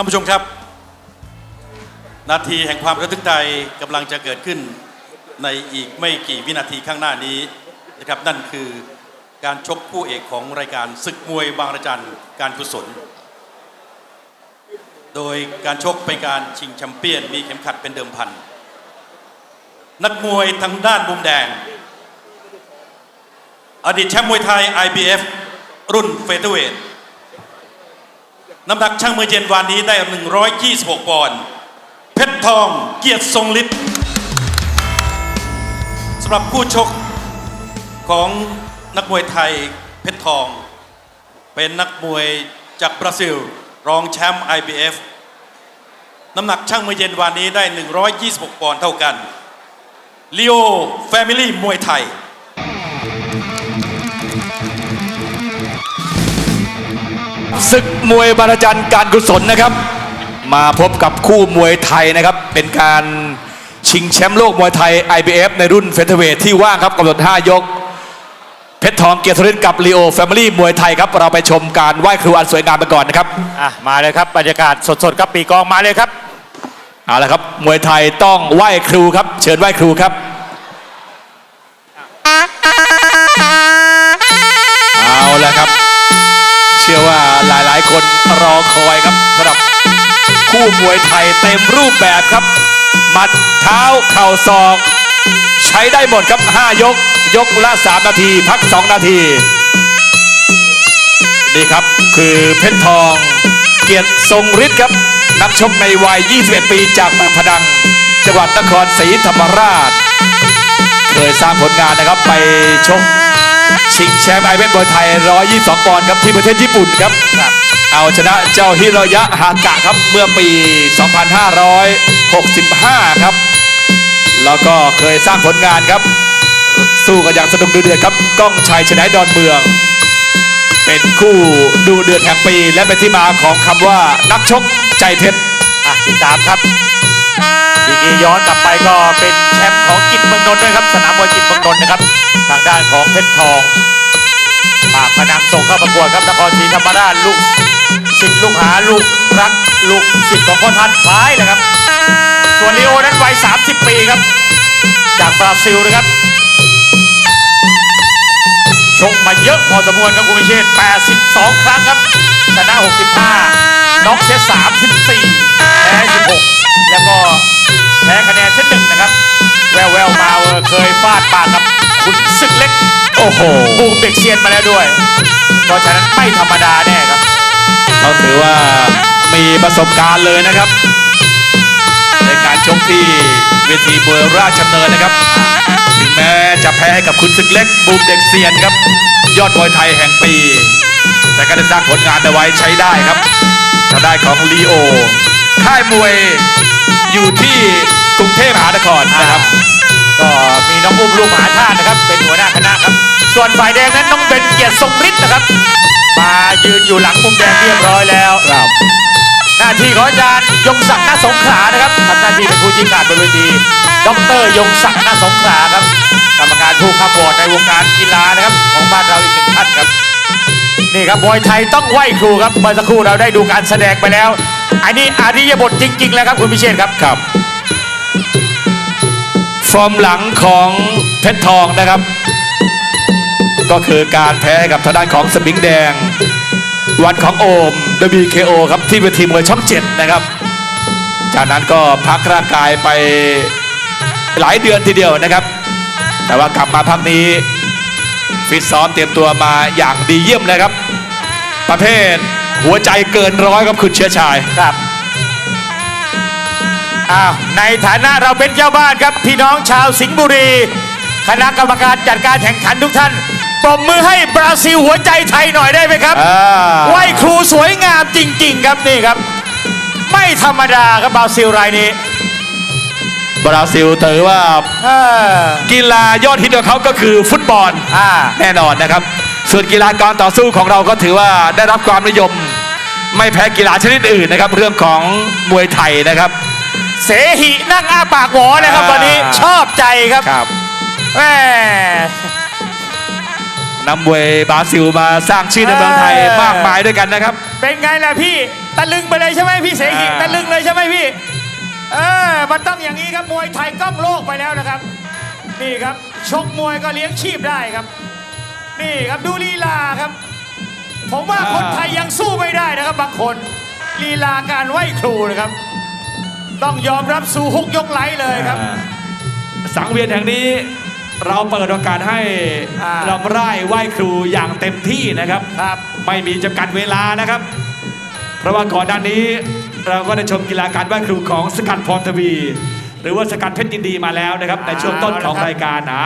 ท่านผู้ชมครับ นาทีแห่งความระทึกใจกำลังจะเกิดขึ้นในอีกไม่กี่วินาทีข้างหน้านี้นะครับนั่นคือการชกคู่เอกของรายการศึกมวยบางระจันการกุศล โดยการชกเป็นการชิงแชมเปี้ยน มีเข็มขัดเป็นเดิมพัน นักมวยทางด้านมุมแดง อดีตแชมป์มวยไทย IBF รุ่นเฟเธอร์เวท น้ำหนักช่างมือเย็นวานนี้ได้ 126 ปอนด์เพชรทองเกียรติทรงฤทธิ์สำหรับคู่ชกของนักมวยไทยเพชรทอง เป็นนักมวยจากบราซิล รองแชมป์ IBF น้ำหนักช่างมือเย็นวานนี้ได้ 126 ปอนด์เท่ากันลีโอแฟมิลี่มวยไทย ศึกมวยบารจันการกุศลนะครับ มาพบกับคู่มวยไทยนะครับ เป็นการชิงแชมป์โลกมวยไทย IBF ในรุ่นเฟเธอร์เวทที่ว่างครับกำหนด 5 ยก เพชรทองเกียรติฤทธิ์กับลีโอแฟมิลี่มวยไทยครับ เราไปชมการไหว้ครูอันสวยงามไปก่อนนะครับ อะมาเลยครับบรรยากาศสดๆครับปีกองมาเลยครับ เอาละครับมวยไทยต้องไหว้ครูครับ เชิญไหว้ครูครับเอาละครับ เชื่อว่าหลายคนรอคอยครับสำหรับคู่มวยไทยเต็มรูปแบบครับ หมัดเท้าเข่าศอก ใช้ได้หมดครับ 5 ยก ยกละ 3 นาที พัก 2 นาที นี่ครับคือเพชรทอง เกียรติทรงฤทธิ์ครับ นักชกในวัย 21 ปีจากปากพนัง จังหวัดนครศรีธรรมราช เคยสร้างผลงานนะครับไปชกชิงแชมป์ไอเวนบอยไทย 122 ปอนด์ครับที่ประเทศญี่ปุ่นครับ เอาชนะเจ้าฮิโรยะฮากะครับเมื่อปี 2565 ครับ แล้วก็เคยสร้างผลงานครับ สู้กันอย่างสนุกดูเดือดครับก้องชัยชนะดอนเมือง เป็นคู่ดูเดือดแห่งปี และเป็นที่มาของคำว่านักชกใจเพชรอะติดตามครับทีนี้ย้อนกลับไปก็เป็นแชมป์ของกิจเมืองนนท์นะครับ สนามมวยกิจเมืองนนท์นะครับ ทางด้านของเพชรทองปากพนังส่งเข้าประกวดครับนครศรีธรรมราชลูก ศิษย์ลูกหาลูกรักลูกศิษย์ของพ่อท่านคล้ายเลยครับ ส่วนลีโอนั้นวัย 30 ปีครับ จากบราซิลนะครับ ชกมาเยอะพอสมควรครับคุณพิเชษฐ์82 ครั้งครับชนะ65น็อกเซต34แพ้16 แล้วก็แพ้คะแนนเซตหนึ่งนะครับ แววแววๆมาเออเคยฟาดปากกับขุนศึกเล็ก โอ้โหบูมเด็กเซียนมาแล้วด้วย เพราะฉะนั้นไม่ธรรมดาแน่ครับ เราถือว่ามีประสบการณ์เลยนะครับ ในการชกที่เวทีมวยราชดำเนินนะครับ ถึงแม้จะแพ้ให้กับคุณศึกเล็กบูมเด็กเซียนครับ ยอดมวยไทยแห่งปี แต่ก็ได้สร้างผลงานเอาไว้ใช้ได้ครับทางด้านของลีโอค่ายมวยอยู่ที่กรุงเทพมหานครนะครับ ก็มีน้องอุ้มลูกมหาชาตินะครับ เป็นหัวหน้าคณะครับ ส่วนฝ่ายแดงนั้นน้องเบนเกียรติทรงฤทธิ์นะครับ มายืนอยู่หลังมุมแดงเรียบร้อยแล้ว ครับ หน้าที่ของอาจารย์ยงศักดิ์นาสงขลานะครับทำหน้าที่เป็นผู้ชี้ขาดบนเวทีดรยงศักดิ์นาสงขลาครับ กรรมการผู้ขับวอร์ดในวงการกีฬานะครับ ของบ้านเราอีกหนึ่งท่านครับ นี่ครับมวยไทยต้องไหวครูครับเมื่อสักครู่เราได้ดูการแสดงไปแล้ว อันนี้อาริยบทจริง ๆ แล้วครับคุณพิเชษครับครับ ฟอร์มหลังของเพชรทองนะครับ ก็คือการแพ้กับทางด้านของสมิงแดง วันของโอม WKO ครับที่เวทีมวยช่องเจ็ดนะครับ จากนั้นก็พักร่างกายไปหลายเดือนทีเดียวนะครับ แต่ว่ากลับมาพักนี้ฟิตซ้อมเตรียมตัวมาอย่างดีเยี่ยมเลยครับ ประเภทหัวใจเกินร้อยครับคุณเชื้อชายครับอ้าวในฐานะเราเป็นเจ้าบ้านครับพี่น้องชาวสิงห์บุรี คณะกรรมการจัดการแข่งขันทุกท่าน ปรบมือให้บราซิลหัวใจไทยหน่อยได้ไหมครับอ่า ไหวครูสวยงามจริง ๆ ครับนี่ครับ ไม่ธรรมดาครับบราซิลรายนี้บราซิลถือว่าเออกีฬายอดฮิตของเขาก็คือฟุตบอล อ่า แน่นอนนะครับ ส่วนกีฬาการต่อสู้ของเราก็ถือว่าได้รับความนิยม ไม่แพ้กีฬาชนิดอื่นนะครับ เรื่องของมวยไทยนะครับ เสหินั่งอ้าปากหวอนะครับอ่า วันนี้ชอบใจครับครับ แม่ นำมวยบราซิลมาสร้างชื่อในเมืองไทยเออมากมายด้วยกันนะครับ เป็นไงล่ะพี่ตะลึงไปเลยใช่ไหมพี่เสหิอ่าตะลึงเลยใช่ไหมพี่ เออมันต้องอย่างนี้ครับมวยไทยก้องโลกไปแล้วนะครับ นี่ครับชกมวยก็เลี้ยงชีพได้ครับ นี่ครับดูลีลาครับ ผมว่าคนไทยยังสู้ไม่ได้นะครับบางคนลีลาการไหว้ครูนะครับ ต้องยอมรับสู่ฮุกยกไหลเลยครับอ่าสังเวียนแห่งนี้ เราเปิดโอกาสให้อ่ารำไร่ไหว้ครูอย่างเต็มที่นะครับ ครับ ไม่มีจำกัดเวลานะครับ เพราะว่าก่อนหน้านี้เราก็ได้ชมกีฬาการไหว้ครูของสกัดพรทวี หรือว่าสกัดเพชรยินดีมาแล้วนะครับ ในช่วงต้นของรายการนะ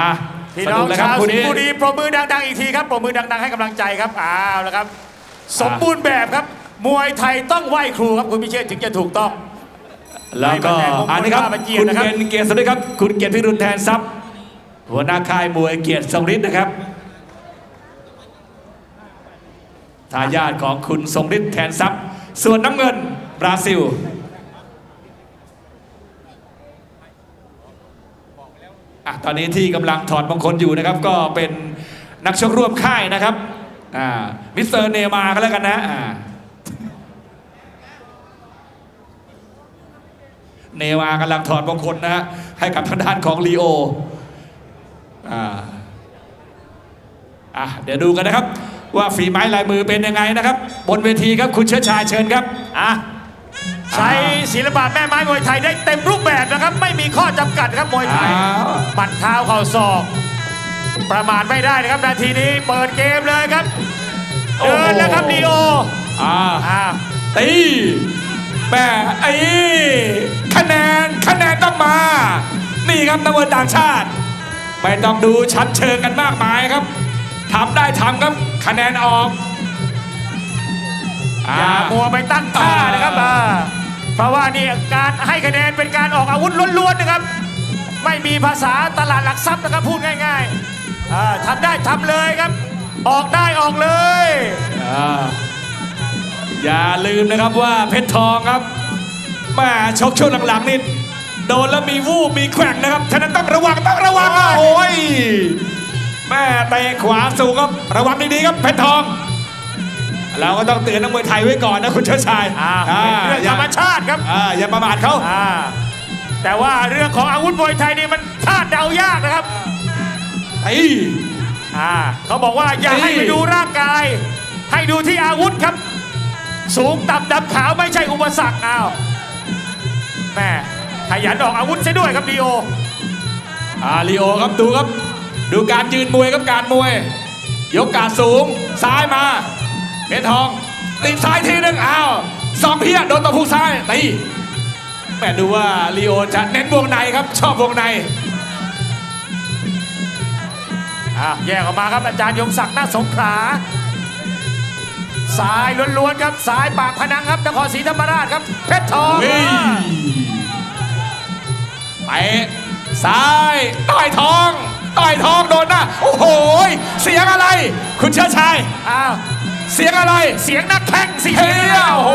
พี่สน้อนุงกเลยครัชาบวคู่สิงนี้ห์บุรีปรบมือดังๆอีกทีครับปรบมือดังๆให้กำลังใจครับอ้าวแล้วครับ สมบูรณ์แบบครับ มวยไทยต้องไหว้ครูครับคุณพิเชษฐ์ถึงจะถูกต้อง แล้วก็ให้มันแรงมงคลอันนี้ครับว่ามาเกียรติคุณนะครับเป็นเกียรติสวัสดีครับ คุณเกียรติพิรุณแทนทรัพย์ หัวหน้าค่ายมวยเกียรติทรงฤทธิ์นะครับทายาทของคุณทรงฤทธิ์แทนทรัพย์ ส่วนน้ำเงินบราซิลอะตอนนี้ที่กำลังถอดมงคลอยู่นะครับ ก็เป็นนักชกร่วมค่ายนะครับมิสเตอร์เนย์มาก็แล้วกันนะเนย์มากำลังถอดมงคลนะฮะให้กับทางด้านของลีโอ อ่าอะเดี๋ยวดูกันนะครับ ว่าฝีไม้ลายมือเป็นยังไงนะครับ บนเวทีครับคุณเชื้อชายเชิญครับอะใช้ศิลปะแม่ไม้มวยไทยได้เต็มรูปแบบนะครับ ไม่มีข้อจำกัดครับมวยไทยอ้าวหมัดเท้าเข่าศอกประมาทไม่ได้นะครับ นาทีนี้เปิดเกมเลยครับเดินแล้วครับลีโออ่าอ่าตีแม่ไอ้คะแนนคะแนนต้องมา นี่ครับนักมวยต่างชาติ ไม่ต้องดูชั้นเชิงกันมากมายครับทำได้ทำครับคะแนนออกอ่าอย่ามัวไปตั้งท่านะครับอ่าอ่าเพราะว่านี่การให้คะแนนเป็นการออกอาวุธล้วนๆนะครับ ไม่มีภาษาตลาดหลักทรัพย์นะครับพูดง่ายๆอ่าทำได้ทำเลยครับ ออกได้ออกเลย อ่าอย่าลืมนะครับว่าเพชรทองครับแม่ชกช่วงหลังๆนี่ โดนแล้วมีวูบมีแขว่งนะครับ ฉะนั้นต้องระวังต้องระวังอะโอ้ย แม่เตะขวาสูงครับ ระวังดีๆครับเพชรทอง เราก็ต้องเตือนนักมวยไทยไว้ก่อนนะคุณเชิดชายอ่าอ่าเป็นเรื่องธรรมชาติครับ อ่าอย่าประมาทเขาอ่าแต่ว่าเรื่องของอาวุธมวยไทยนี่มันคาดเดายากนะครับไอ้อ่าเขาบอกว่าอย่านี่ให้ไปดูร่างกาย ให้ดูที่อาวุธครับ สูงต่ำดำขาวไม่ใช่อุปสรรคอ้าวแม่ ขยันออกอาวุธซะด้วยครับดีโออ่าลีโอครับดูครับ ดูการยืนมวยครับการมวย ยกการสูงซ้ายมาเพชรทองตีซ้ายทีหนึงอ้าวสองเพียโดนตะพุกซ้ายตีแม่ดูว่าลีโอจะเน้นวงในครับ ชอบวงในอะแยกออกมาครับอาจารย์ยงศักดิ์นาคสงขลาซ้ายล้วนๆครับซ้ายปากพนังครับนครศรีธรรมราชครับเพชรทองวิ่ง ไปซ้ายต่อยทองต่อยทองโดนหน้าโอ้โหยเสียงอะไร คุณเชื้อชายอ้าวเสียงอะไรเสียงนักแข่งสิเฮียโอ้โห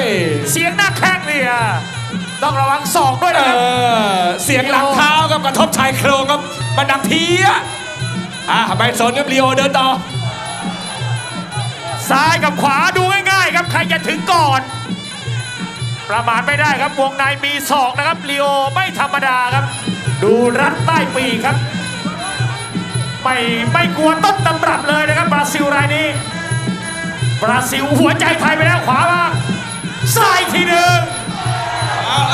ยเสียงนักแข่งเนี่ยต้องระวังศอกด้วยเอนะครับอเสียงหลังเท้ากับกระทบชายโครงครับมันดังเพี้ยอะไปสนกับลีโอเดินต่อซ้ายกับขวาดูง่ายๆครับใครจะถึงก่อน ประมาทไม่ได้ครับวงในมีศอกนะครับลีโอไม่ธรรมดาครับ ดูรัดใต้ปีกครับ ไม่ไม่กลัวต้นตำรับเลยนะครับบราซิลรายนี้ บราซิลหัวใจไทยไปแล้วขวามาซ้ายทีหนึ่ง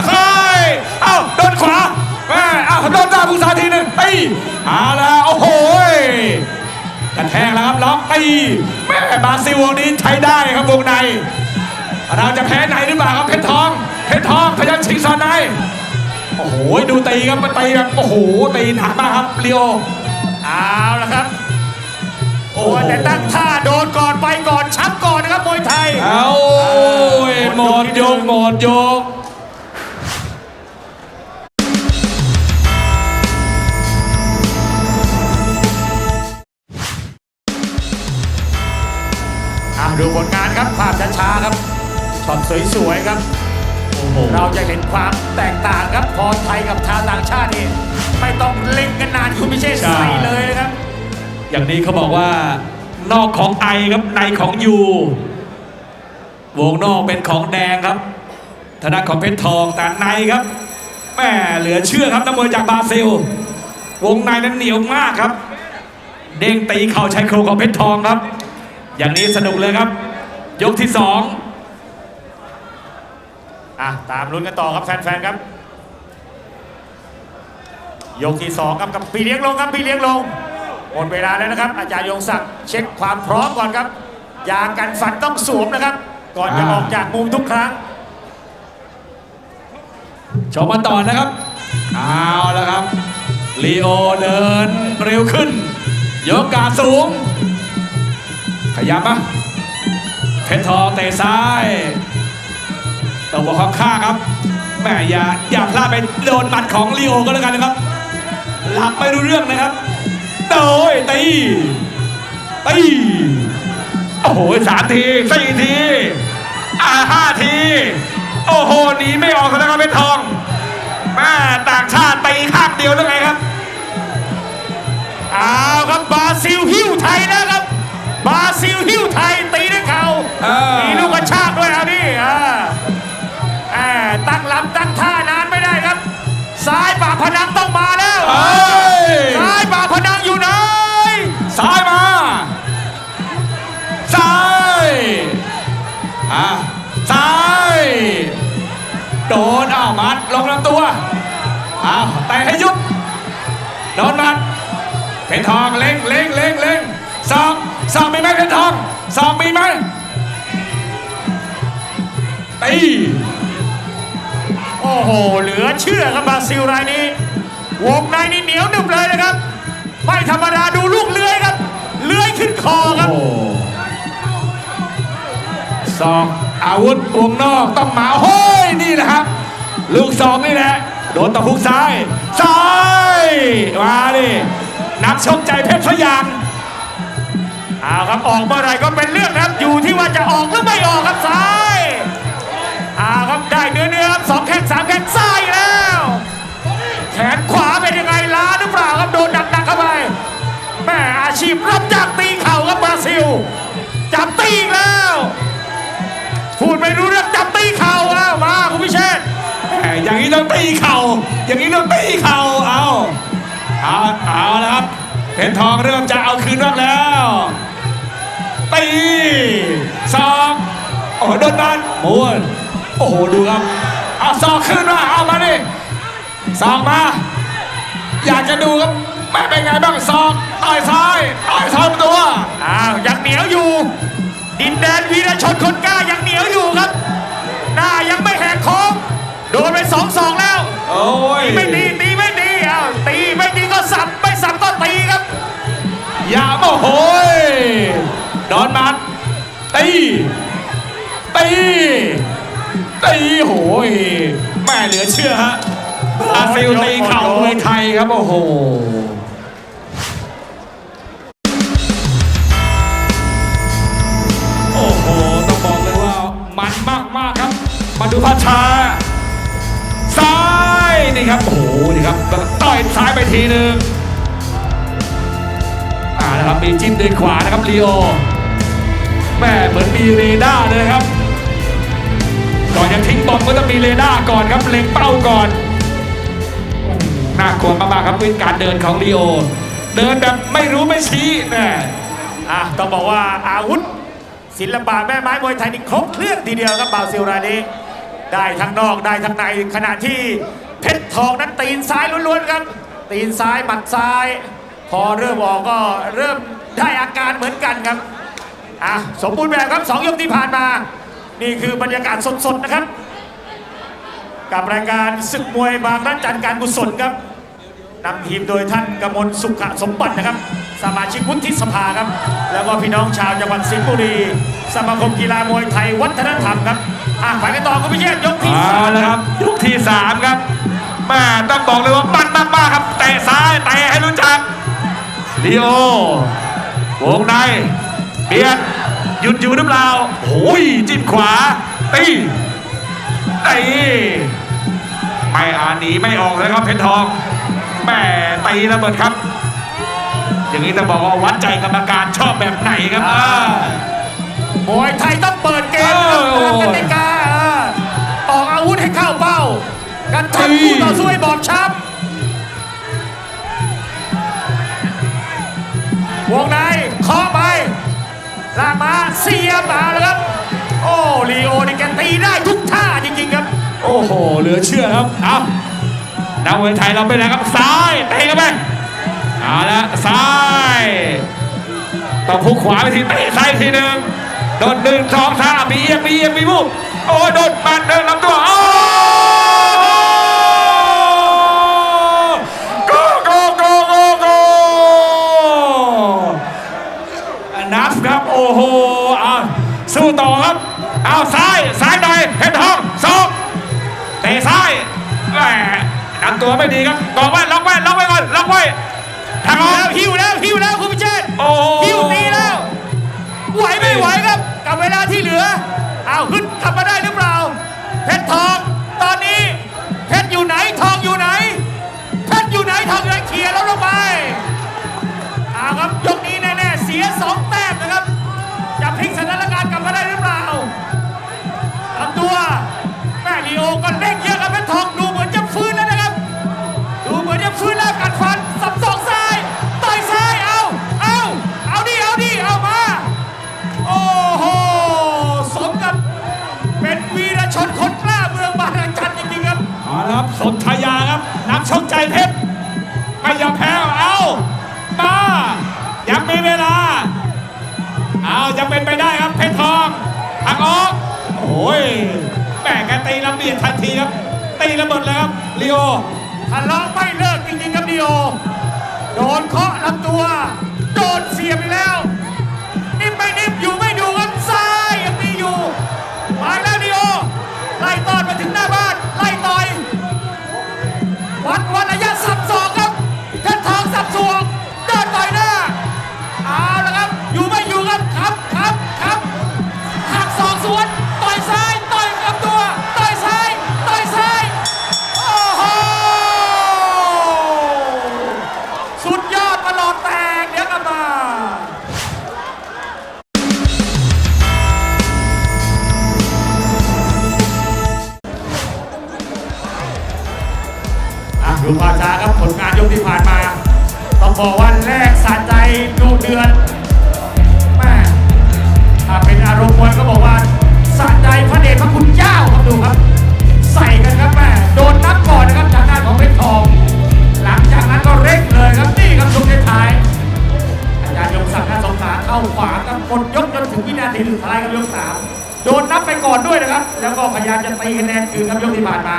เฮ้ยเอ้าโดนขวาแม่เอ้าโดนตาผู้สาทีหนึ่งตีเอาแล้วโอ้โหกันแทงแล้วครับล็อกตีแม่บราซิลวงนี้ใช้ได้ครับวงใน เราจะแพ้ในหรือเปล่าครับเพชรทอง เพชรทองพยายามชิงซอนในโอ้โหดูตีครับมันตีแบบโอ้โหตีหนักมากครับลีโอเอาละครับ โอ้ยแต่ตั้งท่าโดนก่อนไปก่อนชับก่อนนะครับมวยไทยเอายหมดยกหมดยกอะดูผลงานครับภาพช้าๆครับ ช็อตสวยๆครับโอ้โหเราจะเห็นความแตกต่างครับพอไทยกับชาวต่างชาตินี่ไม่ต้องเล่งกันนานคุณพิเชษใช่ใส่เลยนะครับ อย่างนี้เขาบอกว่านอกของไอครับในของยูวงนอกเป็นของแดงครับธนาของเพชรทองแต่ในครับแม่เหลือเชื่อครับนักมวยจากบราซิล วงในนั้นเหนียวมากครับ เด้งตีเข่าชายโครงของเพชรทองครับ อย่างนี้สนุกเลยครับ ยกที่สอง อะตามลุ้นกันต่อครับแฟนๆครับ ยกที่สองครับกับพี่เลี้ยงลงครับพี่เลี้ยงลงหมดเวลาแล้วนะครับ อาจารย์ยงศักดิ์เช็คความพร้อมก่อนครับยางกันฟันต้องสวมนะครับ ก่อนจะออกจากมุมทุกครั้งชมกันต่อนะครับเอาแล้วครับลีโอเดินเร็วขึ้นยกกาดสูง ขยับมาเพชรทองเตะซ้าย ตัวบอกข้างข้างครับแม่อย่าอย่าพลาดไปโดนหมัดของลีโอก็แล้วกันนะครับ หลับไม่รู้เรื่องนะครับโดยตีตีโอ้โหสามทีสี่ทีอ่าห้าที โอ้โหหนีไม่ออกแล้วครับเพชรทองแม่ต่างชาติตีข้างเดียวหรือไงครับเอาครับบราซิลหิ้วไทยนะครับบราซิลหิ้วไทยตีด้วยเข่าเออมีลูกกระชากด้วยเอาดิอ่าอ่าตั้ง ลำตั้งท่านานไม่ได้ครับ ซ้ายป่ากพนังต้องมาแล้วเอ้ย ซ้ายป่ากพนังอยู่ไหน ซ้ายมา ซ้ายอะซ้าย โดนอ้าวมัดลงลำตัวอ้าวแต่ให้ยุบโดนมัดเพชรทองเล็งเล็งเล็งเล็งสองสองมีไหมเพชรทองสองมีไหมตี โอ้โห เหลือเชื่อครับบราซิลรายนี้ วงในนี่เหนียวหนึบเลยนะครับ ไม่ธรรมดาดูลูกเลื้อยครับ เลื้อยขึ้นคอครับโอ้สองอาวุธวงนอกต้องมาโอ้ยนี่แหละครับ ลูกสองนี่แหละ โดนตะพุกซ้ายซ้ายมาดินักชกใจเพชรพยางเอาครับออกเมื่อไหรก็เป็นเรื่องนะครับอยู่ที่ว่าจะออกหรือไม่ออกครับซ้ายเอา ครับได้เนื้อเนื้อสองแข้งสามแข้งซ้ายแล้ว แขนขวาเป็นยังไงล้าหรือเปล่าครับโดนหนักๆเข้าไปแม่อาชีพรับจากตีเข่าครับบราซิล จับตีอีกแล้วพูดไม่รู้เรื่องจับตีเข่าอ้าวมาคุณพิเชษอย่างนี้ต้องตีเข่าอย่างนี้ต้องตีเข่าเอาเอาเอาแล้วครับเพชรทองเริ่มจะเอาคืนบ้างแล้วตีสองโอ้โดนนันม้วน โอ้โหดูครับเอาสองขึ้นมาเอามาดิสองมา อยากจะดูครับแม่เป็นไงบ้างสองต่อยซ้ายต่อยซ้ายตัวอ้าวยังเหนียวอยู่ ดินแดนวีรชนคนกล้ายังเหนียวอยู่ครับ หน้ายังไม่แหกโค้งโดนไปสองสองแล้วโอ้ยตีไม่ดีตีไม่ดีอ้าวตีไม่ดีก็สับไม่สับก็ตีครับ อย่าโมโหยโดนมัดตีตี ตีโหยแม่เหลือเชื่อฮะบราซิลตีเข่ามวยไทยครับ โอ้โหโอ้โหต้องบอกเลยว่ามันมากมากครับ มาดูภาพช้าซ้ายนี่ครับโอ้โหนี่ครับต่อยซ้ายไปทีหนึ่งอ่านะครับมีจิ้มด้วยขวานะครับลีโอแม่เหมือนมีเรดาร์เลยครับ ก่อนจะทิ้งบอมก็ต้องมีเรดาร์ก่อนครับเล็งเป้าก่อนน่ากลัวมากๆครับวิธีการเดินของลีโอ เดินแบบไม่รู้ไม่ชี้แม่อะต้องบอกว่าอาวุธ ศิลปะแม่ไม้มวยไทยนี่ครบเครื่องทีเดียวครับบราซิลรายนี้ ได้ทั้งนอกได้ทั้งในขณะที่เพชรทองนั้นตีนซ้ายล้วนๆครับ ตีนซ้ายหมัดซ้าย พอเริ่มออกก็เริ่มได้อาการเหมือนกันครับอะสมบูรณ์แบบครับสองยกที่ผ่านมา นี่คือบรรยากาศสดๆนะครับ กับรายการศึกมวยบางรักจันการกุศลครับนำทีมโดยท่านกมลสุขสมบัตินะครับ สมาชิกวุฒิสภาครับ แล้วก็พี่น้องชาวจังหวัดสิงห์บุรี สมาคมกีฬามวยไทยวัฒนธรรมครับอะไปกันต่อคุณพิเชษฐ์ยกที่สามละครับยกที่สามครับแม่ต้องบอกเลยว่ามันมากๆครับเตะซ้ายเตะให้รู้จักลีโอวงในเบียด ยุดอยู่หรือเปล่าโอ้ยจิ้มขวาตีตีไม่อาหนีไม่ออกเลยครับเพชรทองแม่ตีระเบิดครับ อย่างนี้ต้องบอกว่าวัดใจกรรมการชอบแบบไหนครับอ่ามวยไทยต้องเปิดเกมนะครับโอ้ตามกติกาออกอาวุธให้เข้าเป้า กันทำคู่ต่อสู้ให้บอบช้ำวงในเคาะไป ลากมาเสียบมาแล้วครับ โอ้ลีโอนี่แกตีได้ทุกท่าจริงๆครับ โอ้โหเหลือเชื่อครับเอานักมวยไทยเราไปแล้วครับซ้ายเตะกันไปเอาละซ้ายต้องพุกขวาไปทีเตะซ้ายทีหนึ่งโดนหนึ่งสองสามมีเอียงมีเอียงมีมุกโอ้โดนมันเดินลำตั ตัวไม่ดีครับกองไว้ล็อกไว้ล็อกไว้ก่อนล็อกไว้ทางออกแล้วหิวแล้วหิวแล้วคุณพิเชษฐ์โอ้โหหิวตีแล้ว ไหวไม่ไหวครับกับเวลาที่เหลือเอาขึ้นกลับมาได้หรือเปล่า เพชรทองตอนนี้เพชรอยู่ไหนทอง ยแม่แกตีลำเบียดทันทีครับ ตีระเบิดเลยครับลีโอทะเลาะไม่เลิกจริงๆครับดิโอ โดนเคาะลำตัว โดนเสียบไปแล้วนิ่มไม่นิ่มอยู่ไม่ดูครับซ้ายยังมีอยู่มาแล้วดิโอไล่ตอนมาถึงหน้าบ้านไล่ต่อยวัดวัด โดนนับไปก่อนด้วยนะครับ แล้วก็พยายามจะตีคะแนนคืนครับยกที่ผ่านมา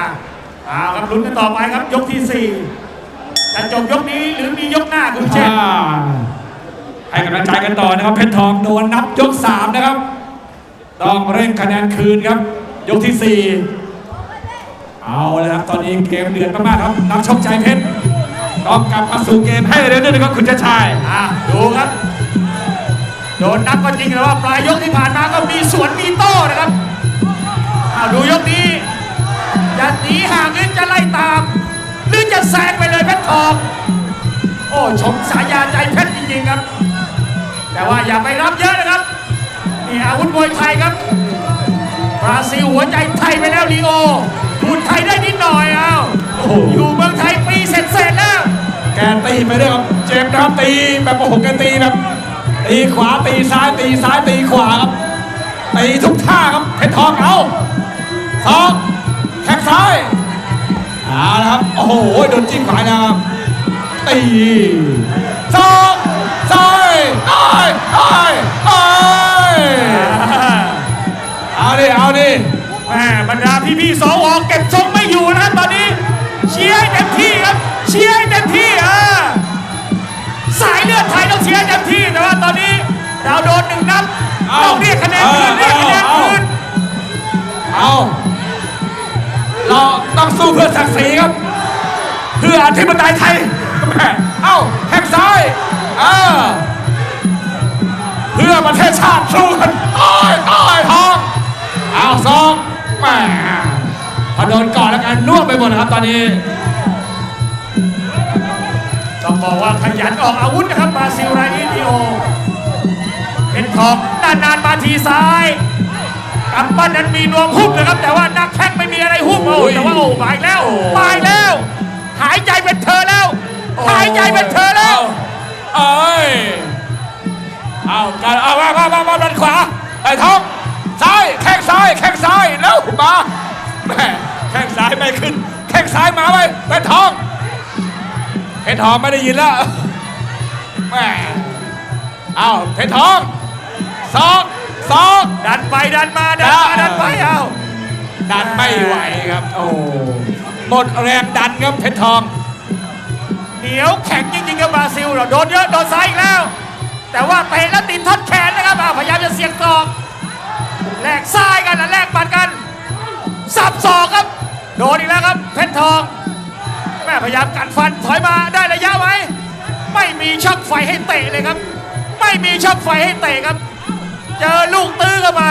เอาครับลุ้นกันต่อไปครับยกที่สี่จะจบยกนี้หรือมียกหน้าคุณเชษฐ์อ่าให้กำลังใจกันต่อนะครับเพชรทองโดนนับยกสามนะครับ ต้องเร่งคะแนนคืนครับ ยกที่สี่เอาเลยครับตอนนี้เกมเดือดมากๆครับนักชกใจเพชรต้องกลับมาสู่เกมให้เร็วๆนะครับคุณชาติชายอะดูครับ โดนนับก็จริงแต่ว่าปลายยกที่ผ่านมาก็มีสวนมีโต้นะครับเอาดูยกนี้จะหนีห่างหรือจะไล่ตาม หรือจะแซงไปเลยเพชรทอง โอ้ชมสายาใจเพชรจริงๆครับ แต่ว่าอย่าไปรับเยอะนะครับนี่อาวุธมวยไทยครับบราซิลหัวใจไทยไปแล้วลีโอพูดไทยได้นิดหน่อยเอาโอ้โหอยู่เมืองไทยปีเสร็จๆแล้ว แกตีไปด้วยครับเจมส์นะครับตีแบบโอ้โหแกตีแบบ ตีขวาตีซ้ายตีซ้ายตีขวาครับตีทุกท่าครับเพชรทองเอาสองแข้งซ้ายเอาละครับโอ้โหโดนจิ้มขวานะครับตีสองซ้ายซ้ายซ้ายซ้ายเอาดิเอาดิแม่บรรดาพี่ๆสวเก็บทรงไม่อยู่นะครับตอนนี้เชียร์เต็มที่ครับเชียร์เต็มที่อ่า สายเลือดไทยต้องเชียร์ให้เต็มที่แต่ว่าตอนนี้เราโดนหนึ่งนับเอาต้องเรียกคะแนนคืนเอาเรียกคะแนนเอาคืนเอาเราต้องสู้เพื่อศักดิ์ศรีครับ เพื่ออธิปไตยไทยแม่เอ้าแข้งซ้ายเออเพื่อประเทศชาติสู้กันอ้อยอ้อยทองเอาสองแหม่พอโดนก่อนแล้วกันน่วมไปหมดนะครับตอนนี้ ต้องบอกว่าขยันออกอาวุธนะครับบราซิลรายนี้ดีโอเพชรททองนานๆมาทีซ้ายกำปั้นนั้นมีนวมหุ้มนะครับ แต่ว่านักแข้งไม่มีอะไรหุ้มโอ้ยแต่ว่าโอ้มาอีกแล้วมาอีกแล้ว หายใจเป็นเธอแล้ว หายใจเป็นเธอแล้วเอ้ยเอาการเอามามามามาด้านขวาไอ้ท้องซ้ายแข้งซ้ายแข้งซ้ายแล้วมาแม่แข้งซ้ายไม่ขึ้น แข้งซ้ายมาไปเป็นทอง เพชรทองไม่ได้ยินแล้วแม่เอาเพชรทองสองสองดันไปดันมาดันมาดันไปเอาดันไม่ไหวครับ โอ้หมดแรงดันครับเพชรทองเหนียวแข็งจริงๆกับบราซิลเราโดนเยอะโดนซ้ายอีกแล้ว แต่ว่าเตะแล้วติดท่อนแขนนะครับอ้าวพยายามจะเสียงศอก ยายามกัดฟันถอยมาได้ระยะไหมไม่มีช่องไฟให้เตะเลยครับ ไม่มีช่องไฟให้เตะครับ เจอลูกตื้อเข้าไป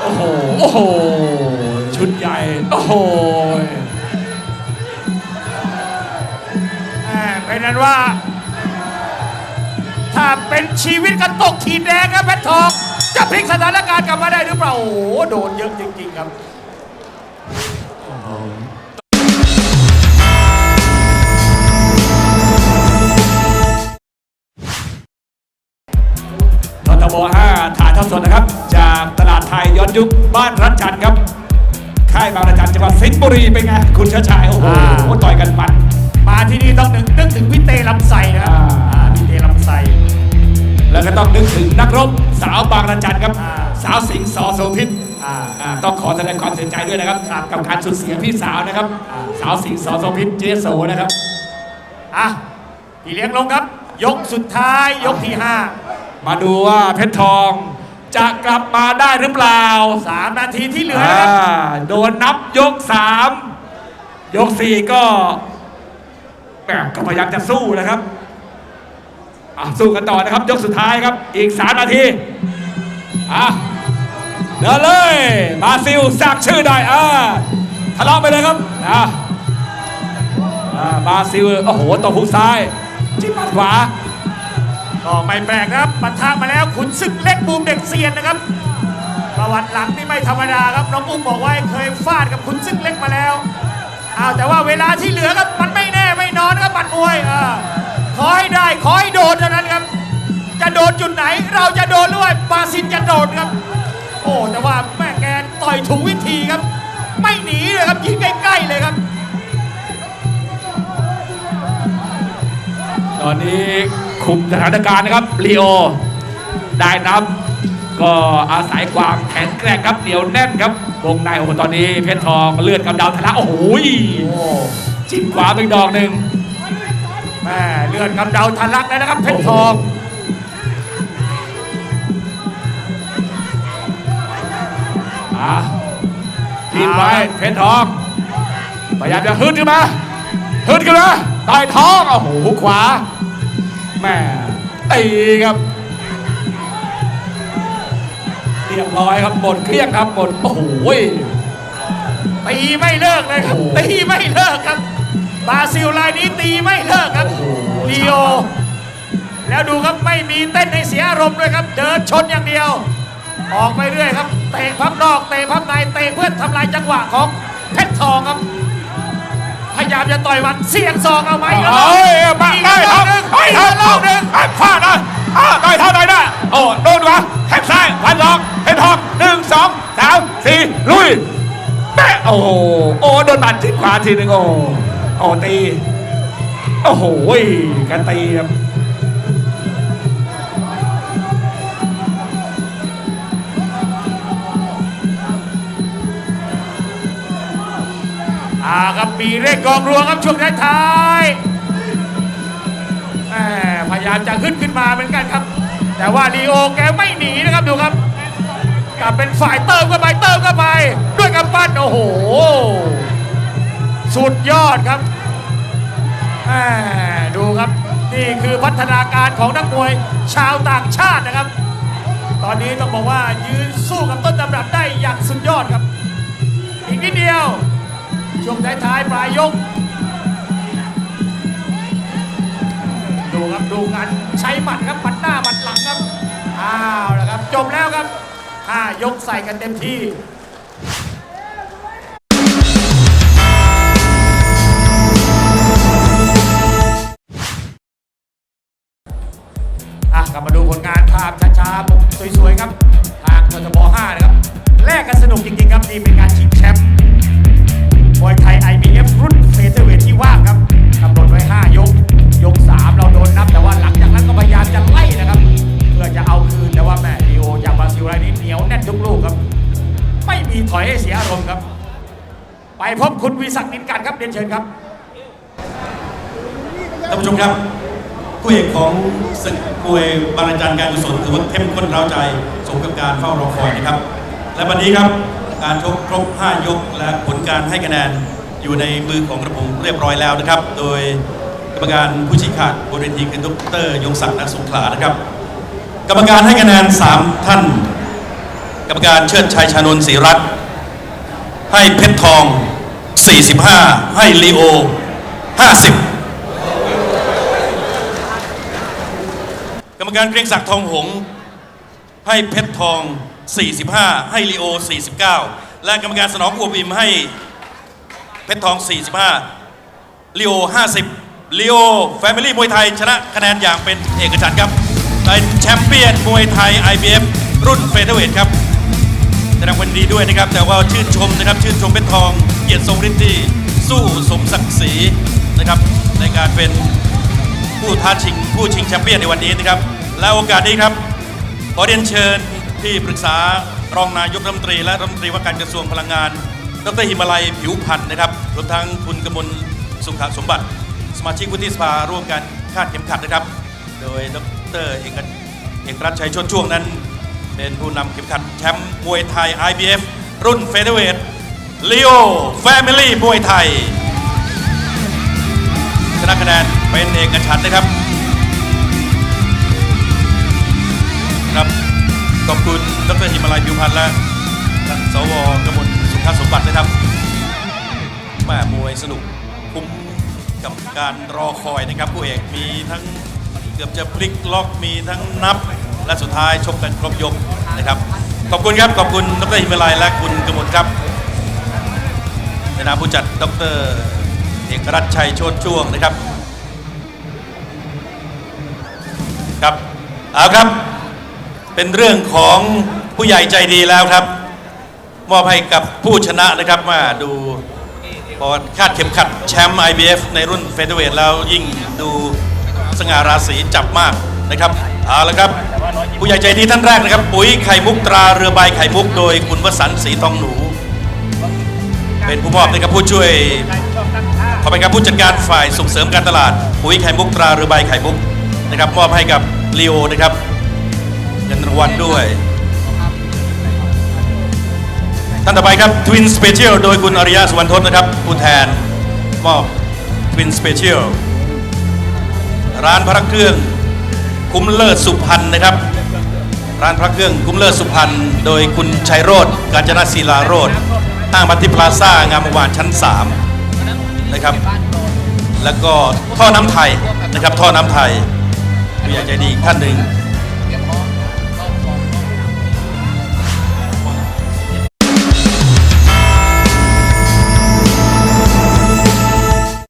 โอ้โห โอ้โห ชุดใหญ่ โอ้โหแหม่เป็นนั้นว่า ถ้าเป็นชีวิตกันตกขีดแดงครับเพชรทอง จะพลิกสถานการณ์กลับมาได้หรือเปล่า โอ้โห โดนเยอะจริง ๆ ครับ ยย้อนยุคบ้านรัชจันทร์ครับ ค่ายบางระจันจังหวัดสิงห์บุรีเป็นไงคุณเชื้อชายโอ้โหอ่า ต่อยกันมัน มาที่นี่ต้องนึกนึกถึงพี่เตลำไส้นะครับอ่า อ่าพี่เตลำไส้ แล้วก็ต้องนึกถึงนักรบสาวบางระจันครับ อ่าสาวสิงห์สอโสพิษอ่าอ่าต้องขอแสดงความเสียใจด้วยนะครับ กับการสูญเสียพี่สาวนะครับ อ่า สาวสิงห์สอโสพิษเจโสนะครับ อะพี่เลี้ยงลงครับ ยกสุดท้ายยกที่มาดูว่าเพชรทอง จะกลับมาได้หรือเปล่า5 3นาทีที่เหลือนะครับอ่าโดนนับยกสามยกสี่ก็แหมก็พยายามจะสู้นะครับอะสู้กันต่อนะครับ ยกสุดท้ายครับ อีกสามนาทีอะเดินเลยบราซิลสักชื่อได้อ่าทะเลาะไปเลยครับอะ อ่าบราซิล โอ้โหตบพุกซ้าย จิ้มหมัดขวา ก็ไม่แปลกครับปะทะมาแล้วขุนศึกเล็กบูมเด็กเซียนนะครับ ประวัติหลังนี่ไม่ธรรมดาครับน้องอุ้มบอกว่าเคยฟาดกับขุนศึกเล็กมาแล้วอ้าวแต่ว่าเวลาที่เหลือครับมันไม่แน่ไม่นอนครับบัดมวยอ่าขอให้ได้ขอให้โดนเท่านั้นครับ จะโดนจุดไหนเราจะโดนหรือว่าบาซินจะโดนครับ โอ้แต่ว่าแม่แกต่อยถูกวิธีครับ ไม่หนีเลยครับยิงใกล้ๆเลยครับ ตอนนี้ คุมสถานการณ์นะครับลีโอ ได้นับ ก็อาศัยความแข็งแกร่งครับเหนียวแน่นครับวงในโอ้โหตอนนี้เพชรทองเลือดกำเดาทะลักโอ้โหจิ้มขวาไปอีกดอกหนึ่งแม่เลือดกำเดาทะลักแล้วนะครับเพชรทองอะทีมไว้เพชรทองพยายามจะฮึดขึ้นมาฮึดขึ้นมาต่อยท้องโอ้โหขวา แม่ตีครับเรียบร้อยครับหมดเครื่องครับหมดโอ้โหตีไม่เลิกเลยครับโอ้โหตีไม่เลิกครับบราซิลรายนี้ตีไม่เลิกครับโอ้โหลีโอแล้วดูครับไม่มีเต้นให้เสียอารมณ์ด้วยครับ เดินชนอย่างเดียว ออกไปเรื่อยครับเตะพับนอกเตะพับในเตะเพื่อทำลายจังหวะของเพชรทองครับ พยายามจะต่อยหมันเสียงซองเอาไหมครับเฮ้ยมาได้ครับหนึ่งไอ้อีกท่ารรออบบหหนึ่นึ่งงไอ้ฟาดนะอ่าต่อยเท่าไหร่นะโอ้โดนวะแข้งซ้ายพันสองเพชรทองหนึ่งสองสามสี่ลุยแม่โอ้โหโอ้โดนบันที่ขวาทีหนึ่งโอ้โอ้ตีโอ้โหกันตีครับ อ่าครับปีเร่งกองรัวครับช่วงท้ายพยายามจะขึ้นขึ้นมาเหมือนกันครับ แต่ว่าลีโอแกไม่หนีนะครับดูครับกลับเป็นฝ่ายเติมเข้าไปเติมเข้าไปด้วยกำปั้นโอ้โห สุดยอดครับดูครับนี่คือพัฒนาการของนักมวยชาวต่างชาตินะครับ ตอนนี้ต้องบอกว่ายืนสู้กับต้นตำรับได้อย่างสุดยอดครับ อีกนิดเดียว ช่วงท้ายๆปลายยก ดูครับดูงานใช้หมัดครับหมัดหน้าหมัดหลังครับ อ้าวนะครับ จบแล้วครับห้ายกใส่กันเต็มที่อะกลับมาดูผลงานภาพช้าๆสวยๆครับ ทางททบ5นะครับ แลกกันสนุกจริงๆครับนี่เป็นการชิงแชมป์ มวยไทย IBF รุ่นเฟเธอร์เวทที่ว่างครับกำหนดไว้ 5 ยก ยก 3 เราโดนนับ แต่ว่าหลังจากนั้นก็พยายามจะไล่นะครับ เพื่อจะเอาคืนแต่ว่าแม่ดีโอจากบราซิลรายนี้เหนียวแน่นทุกลูกครับ ไม่มีถอยให้เสียอารมณ์ครับ ไปพบคุณวิศักดิ์นินกันครับเรียนเชิญครับท่านผู้ชมครับคู่เอกของศึกมวยบาราจันการกุศลถือว่าเข้มข้นเร้าใจสมกับการเฝ้ารอคอยนะครับ และวันนี้ครับ การชกครบ 5 ยก และผลการให้คะแนนอยู่ในมือของกระผมเรียบร้อยแล้วนะครับ โดยกรรมการผู้ชี้ขาดบนเวทีคือดรยงศักดิ์นักสงขลานะครับ กรรมการให้คะแนน 3 ท่าน กรรมการเชิดชัยชานนท์ศรีรัตน์ให้เพชรทอง 45 ให้ลีโอ 50กรรมการเกรียงศักดิ์ทองหงส์ให้เพชรทอง 45 ให้ลีโอ 49 และกรรมการสนองอวบอิมให้เพชรทอง 45ลีโอ 50ลีโอแฟมิลี่มวยไทยชนะคะแนนอย่างเป็นเอกฉันท์ครับเป็นแชมเปี้ยนมวยไทย IBF รุ่นเฟเธอร์เวทครับแสดงวามยินดีด้วยนะครับ แต่ว่าชื่นชมนะครับชื่นชมเพชรทองเกียรติทรงฤทธิ์ที่สู้สมศักดิ์ศรีนะครับ ในการเป็นผู้ท้าชิงผู้ชิงแชมเปี้ยนในวันนี้นะครับ และโอกาสนี้ครับขอเรียนเชิญ ที่ปรึกษารองนายกรัฐมนตรีและรัฐมนตรีว่าการกระทรวงพลังงาน ดรหิมาลัยผิวพันธ์นะครับรวมทั้งคุณกมลสุขสมบัติ สมาชิกวุฒิสภาร่วมกันคาดเข็มขัดนะครับ โดยดรเอกเอกรัชชัยชดช่วงนั้น เป็นผู้นำเข็มขัดแชมป์มวยไทย IBF รุ่นเฟเธอร์เวทลีโอแฟมิลี่มวยไทยชนะคะแนนเป็นเอกฉันท์นะครับ ขอบคุณดรหิมาลัยผิวพันธ์และท่านสวกมลสุขสมบัตินะครับแม่มวยสนุกคุ้มกับการรอคอยนะครับผู้เอกมีทั้งเกือบจะพลิกล็อกมีทั้งนับ และสุดท้ายชกกันครบยกนะครับขอบคุณครับขอบคุณดรหิมาลัยและคุณกมลครับในนามผู้จัดดรเอกรัชชัยโชติช่วงนะครับครับเอาครับ เป็นเรื่องของผู้ใหญ่ใจดีแล้วครับ มอบให้กับผู้ชนะนะครับมาดูพอคาดเข็มขัดแชมป์ IBF ในรุ่นเฟเธอร์เวทแล้วยิ่งดูสง่าราศีจับมากนะครับเอาละครับ ผู้ใหญ่ใจดีท่านแรกนะครับ ปุ๋ยไข่มุกตราเรือใบไข่มุกโดยคุณวสันต์ศรีทองหนู เป็นผู้มอบนะครับผู้ช่วยขอไปครับผู้จัดการฝ่ายส่งเสริมการตลาด ปุ๋ยไข่มุกตราเรือใบไข่มุกนะครับมอบให้กับลีโอนะครับ เงินรางวัลด้วย ท่านต่อไปครับ Twin Special โดยคุณอริยะสุวรรณทศนะครับผู้แทนมอบ Twin Special ร้านพระเครื่องคุ้มเลิศสุพรรณนะครับ ร้านพระเครื่องคุ้มเลิศสุพรรณโดยคุณชัยโรธกาญจนศิลาโรธห้างมัติพลาซ่างามวงวานชั้น 3 นะครับ แล้วก็ท่อน้ำไทยนะครับท่อน้ำไทยผู้ใหญ่ใจดีอีกท่านหนึ่ง